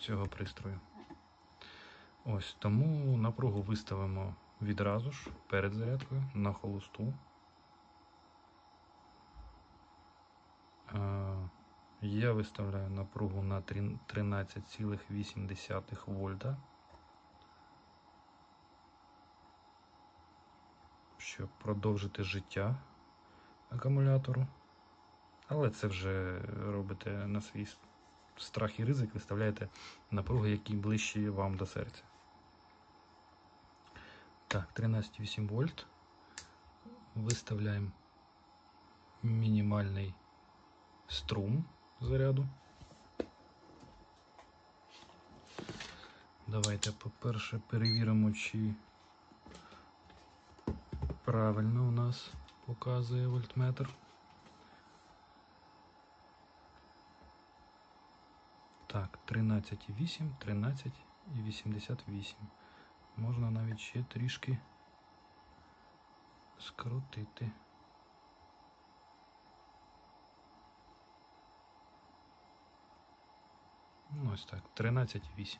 цього пристрою. Ось тому напругу виставимо відразу ж перед зарядкою на холосту. Е, Я виставляю напругу на 13,8 вольта. Щоб продовжити життя акумулятору. Але це вже робите на свій страх і ризик, виставляєте напруги, які ближчі вам до серця. Так, 13,8 вольт. Виставляємо мінімальний струм заряду. Давайте, по-перше, перевіримо, чи правильно у нас показує вольтметр. Так, 13,8, 13,88. Можна навіть ще трішки скрутити. Ну, ось так, 13,8.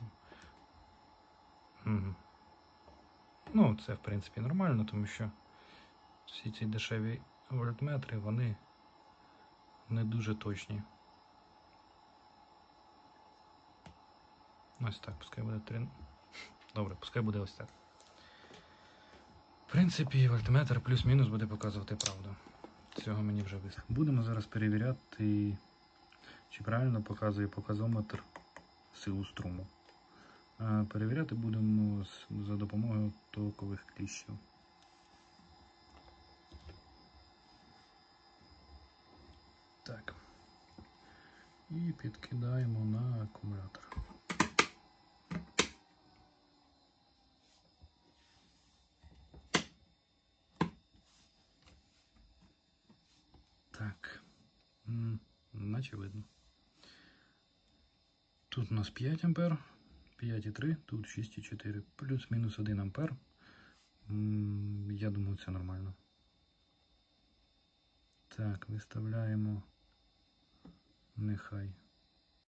Угу. Ну, це в принципі нормально, тому що всі ці дешеві вольтметри, вони не дуже точні. Ось так, пускай буде 3. Добре, пускай буде ось так. В принципі, вольтметр плюс-мінус буде показувати правду. Цього мені вже вистачить. Будемо зараз перевіряти, чи правильно показує показометр силу струму. А перевіряти будемо за допомогою токових кліщів. Так. І підкидаємо на акумулятор. Так. Наче видно. Тут у нас 5 ампер, 5,3, тут 6,4, плюс-мінус 1 ампер. Я думаю, це нормально. Так, виставляємо нехай